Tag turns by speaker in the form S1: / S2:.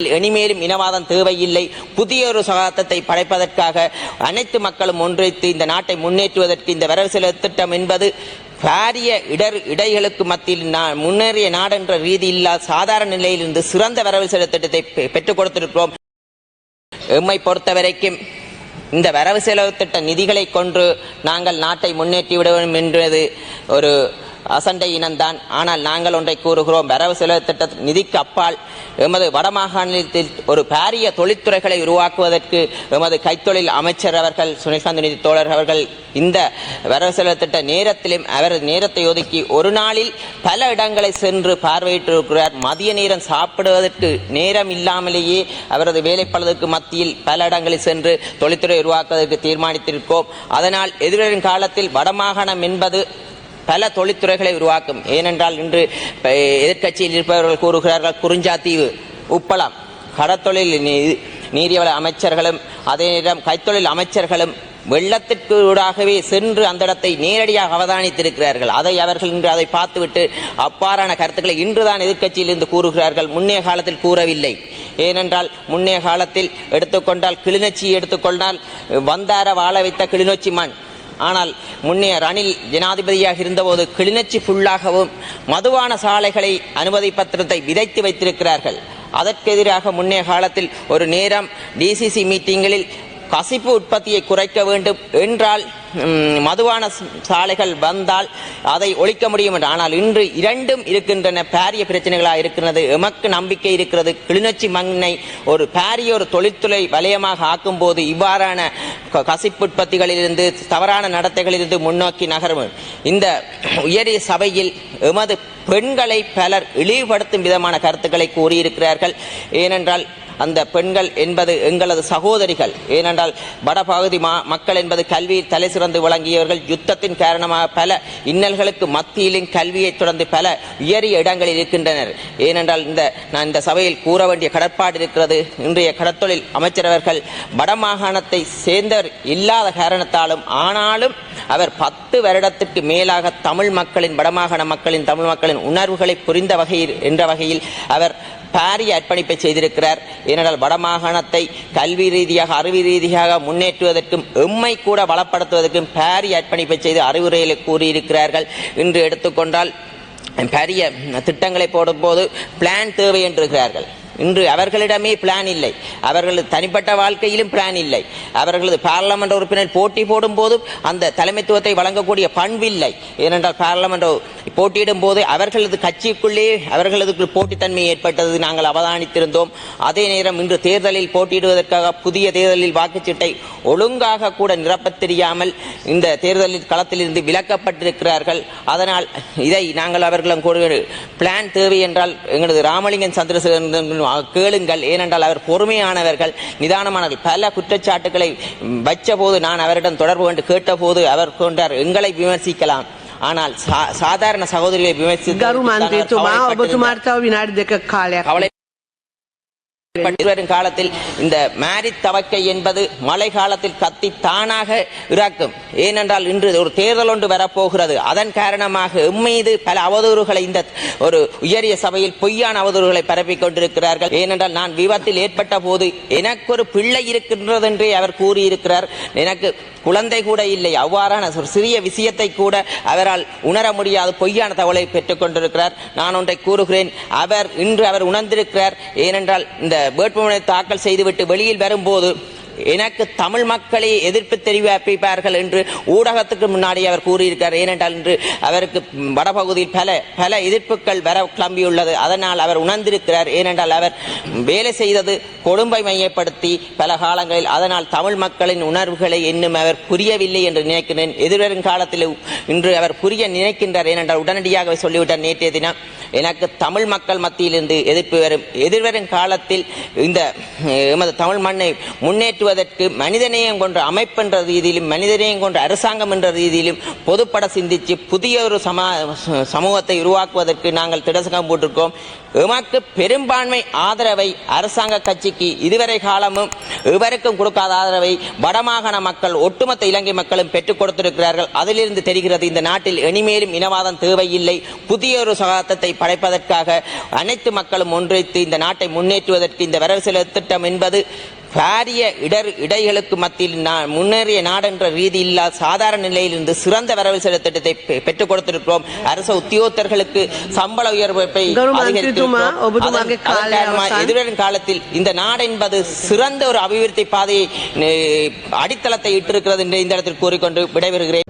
S1: இனிமேலும் இனவாதம் தேவையில்லை. புதிய ஒரு சகாத்தத்தை படைப்பதற்காக அனைத்து மக்களும் ஒன்றித்து இந்த நாட்டை முன்னேற்றுவதற்கு இந்த வரவு செலவு திட்டம் என்பது பாரிய இடர் இடைகளுக்கு மத்தியில் முன்னேறிய நாடென்ற ரீதியில்லா சாதாரண நிலையிலிருந்து சிறந்த வரவு செலவு திட்டத்தை பெற்றுக் கொடுத்திருக்கிறோம். எம்மை பொறுத்தவரைக்கும் இந்த வரவு செலவு திட்ட நிதிகளை கொண்டு நாங்கள் நாட்டை முன்னேற்றி விடுவோம் என்றது ஒரு அசண்டை இனம்தான். ஆனால் நாங்கள் ஒன்றை கூறுகிறோம். வரவு செலவு திட்ட நிதிக்கு அப்பால் எமது வடமாகாணத்தில் ஒரு பாரிய தொழில்துறைகளை உருவாக்குவதற்கு எமது கைத்தொழில் அமைச்சர் அவர்கள் சுனில்காந்த் நிதி தோழர் அவர்கள் இந்த வரவு செலவு திட்ட நேரத்திலும் அவர் நேரத்தை ஒதுக்கி ஒரு நாளில் பல இடங்களை சென்று பார்வையிட்டிருக்கிறார். மதிய நேரம் சாப்பிடுவதற்கு நேரம் இல்லாமலேயே அவரது வேலைப்பளதுக்கு மத்தியில் பல இடங்களில் சென்று தொழில்துறை உருவாக்குவதற்கு தீர்மானித்திருக்கோம். அதனால் எதிர்வரும் காலத்தில் வடமாகாணம் என்பது பல தொழில்துறைகளை உருவாக்கும். ஏனென்றால் இன்று எதிர்கட்சியில் எதிர்க்கட்சியில் இருப்பவர்கள் கூறுகிறார்கள் குறிஞ்சாத்தீவு உப்பளம். கடத்தொழில் நீ- நீரியவள அமைச்சர்களும் அதே நேரம் கைத்தொழில் அமைச்சர்களும் வெள்ளத்திற்கு ஊடாகவே சென்று அந்த இடத்தை நேரடியாக அவதானித்திருக்கிறார்கள். அதை அவர்கள் இன்று அதை பார்த்துவிட்டு அப்பாறான கருத்துக்களை இன்றுதான் எதிர்க்கட்சியில் இருந்து கூறுகிறார்கள். முன்னைய காலத்தில் கூறவில்லை. ஏனென்றால் முன்னைய காலத்தில் எடுத்துக்கொண்டால் கிளிநொச்சி எடுத்துக்கொண்டால் வந்தார வாழ வைத்த கிளிநொச்சி மண். ஆனால் முன்னே ரணில் ஜனாதிபதியாக இருந்தபோது கிளிநொச்சி ஃபுல்லாகவும் மதுவான சாலைகளை அனுமதி பத்திரத்தை விதைத்து வைத்திருக்கிறார்கள். அதற்கெதிராக முன்னே காலத்தில் ஒரு நேரம் டிசிசி மீட்டிங்களில் கசிப்பு உற்பத்தியை குறைக்க வேண்டும் என்றால் மதுவான சாலைகள் வந்தால் அதை ஒழிக்க முடியும் என்று. ஆனால் இன்று இரண்டும் இருக்கின்றன. பாரிய பிரச்சனைகளாக இருக்கிறது. எமக்கு நம்பிக்கை இருக்கிறது. கிளிநொச்சி மண்ணை ஒரு பாரிய ஒரு தொழில்துறை வலயமாக ஆக்கும் போது இவ்வாறான க- கசிப்பு உற்பத்திகளிலிருந்து தவறான நடத்தைகளிலிருந்து முன்னோக்கி நகரும். இந்த உயரிய சபையில் எமது பெண்களை பலர் இழிவுபடுத்தும் விதமான கருத்துக்களை கூறியிருக்கிறார்கள். ஏனென்றால் அந்த பெண்கள் என்பது எங்களது சகோதரிகள். ஏனென்றால் வடபகுதி மா மக்கள் என்பது கல்வியில் தலை சிறந்து விளங்கியவர்கள். யுத்தத்தின் காரணமாக பல இன்னல்களுக்கு மத்தியிலும் கல்வியை தொடர்ந்து பல உயரிய இடங்களில் இருக்கின்றனர். ஏனென்றால் இந்த நான் இந்த சபையில் கூற வேண்டிய கடற்பாடு இருக்கிறது. இன்றைய கடத்தொழில் அமைச்சரவர்கள் வடமாகாணத்தை சேர்ந்தவர் இல்லாத காரணத்தாலும் ஆனாலும் அவர் பத்து வருடத்திற்கு மேலாக தமிழ் மக்களின் வடமாகாண மக்களின் தமிழ் மக்களின் உணர்வுகளை புரிந்த வகையில் என்ற வகையில் அவர் பாரிய அர்ப்பணிப்பை செய்திருக்கிறார். ஏனென்றால் வடமாகாணத்தை கல்வி ரீதியாக அறிவு ரீதியாக முன்னேற்றுவதற்கும் எம்மை கூட வளப்படுத்துவதற்கும் பாரிய அர்ப்பணிப்பை செய்து அறிவுரைகளை கூறியிருக்கிறார்கள். இன்று எடுத்துக்கொண்டால் பெரிய திட்டங்களை போடும்போது பிளான் தேவை என்றுகிறார்கள் இன்று அவர்களிடமே பிளான் இல்லை. அவர்களது தனிப்பட்ட வாழ்க்கையிலும் பிளான் இல்லை. அவர்களது பாராளுமன்ற உறுப்பினர் போட்டி போடும் போதும் அந்த தலைமைத்துவத்தை வழங்கக்கூடிய பண்பில்லை ஏனென்றால் பாராளுமன்ற போட்டியிடும் போது அவர்களது கட்சிக்குள்ளே அவர்களது போட்டித்தன்மை ஏற்பட்டது நாங்கள் அவதானித்திருந்தோம். அதே நேரம் இன்று தேர்தலில் போட்டியிடுவதற்காக புதிய தேர்தலில் வாக்குச்சீட்டை ஒழுங்காக கூட நிரப்பத் தெரியாமல் இந்த தேர்தலில் களத்திலிருந்து விலக்கப்பட்டிருக்கிறார்கள். அதனால் இதை நாங்கள் அவர்களும் கூட பிளான் தேவை என்றால் எங்களது ராமலிங்கன் சந்திரசேகரன் கேளுங்கள். ஏனென்றால் அவர் பொறுமையானவர்கள் நிதானமானவர்கள். பல குற்றச்சாட்டுகளை வச்ச போது நான் அவரிடம் தொடர்பு கொண்டு கேட்டபோது அவர் கொண்டார். எங்களை விமர்சிக்கலாம். ஆனால் சாதாரண சகோதரிகளை விமர்சித்து வரும் காலத்தில் இந்த மாரி தவக்கை என்பது மழை காலத்தில் கத்தி தானாக இறக்கும். ஏனென்றால் இன்று ஒரு தேர்தல் ஒன்று வரப்போகிறது. அதன் காரணமாக எம்மீது பல அவதூறுகளை இந்த ஒரு உயரிய சபையில் பொய்யான அவதூறுகளை பரப்பிக் கொண்டிருக்கிறார்கள். ஏனென்றால் நான் விபத்தில் ஏற்பட்ட போது எனக்கு ஒரு பிள்ளை இருக்கின்றது என்றே அவர் கூறியிருக்கிறார். எனக்கு குழந்தை கூட இல்லை. அவ்வாறான ஒரு சிறிய விஷயத்தை கூட அவரால் உணர முடியாத பொய்யான தகவலை பெற்றுக் கொண்டிருக்கிறார். நான் ஒன்றை கூறுகிறேன். அவர் இன்று அவர் உணர்ந்திருக்கிறார். ஏனென்றால் இந்த வேட்புமனை தாக்கல் செய்துவிட்டு வெளியில் வரும்போது எனக்கு தமிழ் மக்களை எதிர்ப்பு தெரிவிப்பார்கள் என்று ஊடகத்துக்கு முன்னாடி அவர் கூறியிருக்கிறார் ஏனென்றால் இன்று அவருக்கு வடபகுதியில் பல பல எதிர்ப்புகள் வர கிளம்பியுள்ளது. அதனால் அவர் உணர்ந்திருக்கிறார். ஏனென்றால் அவர் வேலை செய்தது கொழும்பை மையப்படுத்தி பல காலங்களில். அதனால் தமிழ் மக்களின் உணர்வுகளை இன்னும் அவர் புரியவில்லை என்று நினைக்கிறேன். எதிர்வரும் காலத்தில் இன்று அவர் புரிய நினைக்கின்றார். ஏனென்றால் உடனடியாக சொல்லிவிட்டார். நேற்றைய தினம் எனக்கு தமிழ் மக்கள் மத்தியிலிருந்து எதிர்ப்பு வரும் எதிர்வரும் காலத்தில் இந்த எமது தமிழ் மண்ணை முன்னேற்றுவதற்கு மனிதநேயம் கொண்ட அமைப்பு என்ற ரீதியிலும் மனிதநேயம் கொண்ட அரசாங்கம் என்ற ரீதியிலும் பொதுப்பட சிந்திச்சு புதிய ஒரு சமா சமூகத்தை உருவாக்குவதற்கு நாங்கள் திடசகம் போட்டிருக்கோம். எமக்கு பெரும்பான்மை ஆதரவை அரசாங்க கட்சிக்கு இதுவரை காலமும் இவருக்கும் கொடுக்காத ஆதரவை வடமாகாண மக்கள் ஒட்டுமொத்த இலங்கை மக்களும் பெற்றுக் கொடுத்திருக்கிறார்கள். அதிலிருந்து தெரிகிறது இந்த நாட்டில் இனிமேலும் இனவாதம் தேவையில்லை. புதிய ஒரு சகாத்தத்தை படைப்பதற்காக அனைத்து மக்களும் ஒன்றித்து இந்த நாட்டை முன்னேற்றுவதற்கு இந்த வரவு செலவு திட்டம் என்பது பாரிய இடர் இடைகளுக்கு மத்தியில் முன்னேறிய நாடென்ற ரீதி சாதாரண நிலையிலிருந்து சிறந்த வரவு செலவு திட்டத்தை பெற்றுக் கொடுத்திருக்கிறோம். அரசு உத்தியோகத்தர்களுக்கு சம்பள உயர்வை எதிர்வரும் காலத்தில் இந்த நாடு என்பது சிறந்த ஒரு அபிவிருத்தி பாதையை அடித்தளத்தை இட்டிருக்கிறது என்று இந்த இடத்தில் கூறிக்கொண்டு விடைபெறுகிறேன்.